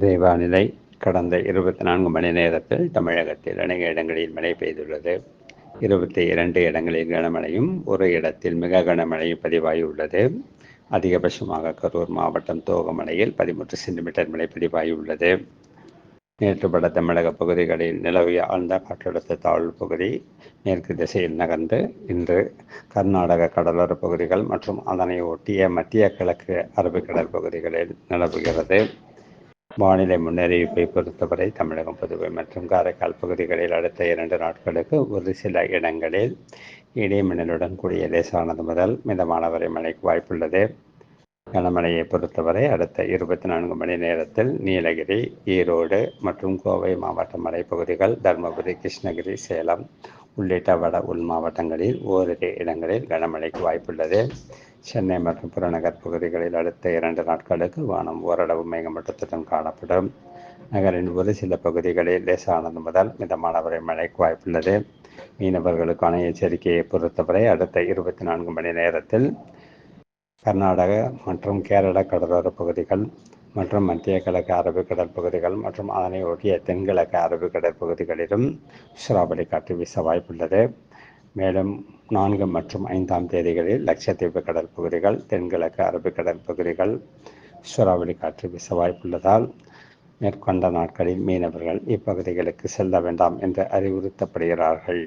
தெய்வானிலை கடந்த இருபத்தி நான்கு மணி நேரத்தில் தமிழகத்தில் அநேக இடங்களில் மழை பெய்துள்ளது. இருபத்தி இரண்டு இடங்களில் கனமழையும் ஒரு இடத்தில் மிக கனமழையும் பதிவாகியுள்ளது அதிகபட்சமாக கரூர் மாவட்டம் தோகமலையில் பதிமூன்று சென்டிமீட்டர் மழை பதிவாகியுள்ளது நேற்று வட தமிழக பகுதிகளில் நிலவிய ஆழ்ந்த காற்றழுத்த தாழ்வு பகுதி மேற்கு திசையில் நகர்ந்து இன்று கர்நாடக கடலோர பகுதிகள் மற்றும் அதனை ஒட்டிய மத்திய கிழக்கு அரபிக்கடல் பகுதிகளில் நிலவுகிறது. வானிலை முன்னறிவிப்பை பொறுத்தவரை தமிழகம் புதுவை மற்றும் காரைக்கால் பகுதிகளில் அடுத்த இரண்டு நாட்களுக்கு ஒரு சில இடங்களில் இடைமின்னலுடன் கூடிய லேசானது முதல் மிதமான வரை மழைக்கு வாய்ப்புள்ளது. கனமழையை பொறுத்தவரை அடுத்த இருபத்தி நான்கு மணி நேரத்தில் நீலகிரி ஈரோடு மற்றும் கோவை மாவட்ட மலைப்பகுதிகள் தருமபுரி கிருஷ்ணகிரி சேலம் உள்ளிட்ட வட உள் மாவட்டங்களில் ஓரிரு இடங்களில் கனமழைக்கு வாய்ப்புள்ளது. சென்னை மற்றும் புறநகர் பகுதிகளில் அடுத்த இரண்டு நாட்களுக்கு வானம் ஓரளவு மேகமூட்டத்துடன் காணப்படும். நகரின் ஒரு சில பகுதிகளில் லேசானது முதல் மிதமான வரை மழைக்கு வாய்ப்புள்ளது. மீனவர்களுக்கான எச்சரிக்கையை பொறுத்தவரை அடுத்த இருபத்தி நான்கு மணி நேரத்தில் கர்நாடக மற்றும் கேரள கடலோர பகுதிகள் மற்றும் மத்திய கிழக்கு அரபிக்கடல் பகுதிகள் மற்றும் அதனை ஒட்டிய தென்கிழக்கு அரபிக்கடல் பகுதிகளிலும் சூறாவளி காற்று வீச வாய்ப்புள்ளது. மேலும் நான்கு மற்றும் ஐந்தாம் தேதிகளில் லட்சத்தீவு கடற்பகுதிகள் தென்கிழக்கு அரபிக்கடல் பகுதிகள் சூறாவளி காற்று வீச வாய்ப்புள்ளதால் மேற்கொண்ட நாட்களில் மீனவர்கள் இப்பகுதிகளுக்கு செல்ல வேண்டாம் என்று அறிவுறுத்தப்படுகிறார்கள்.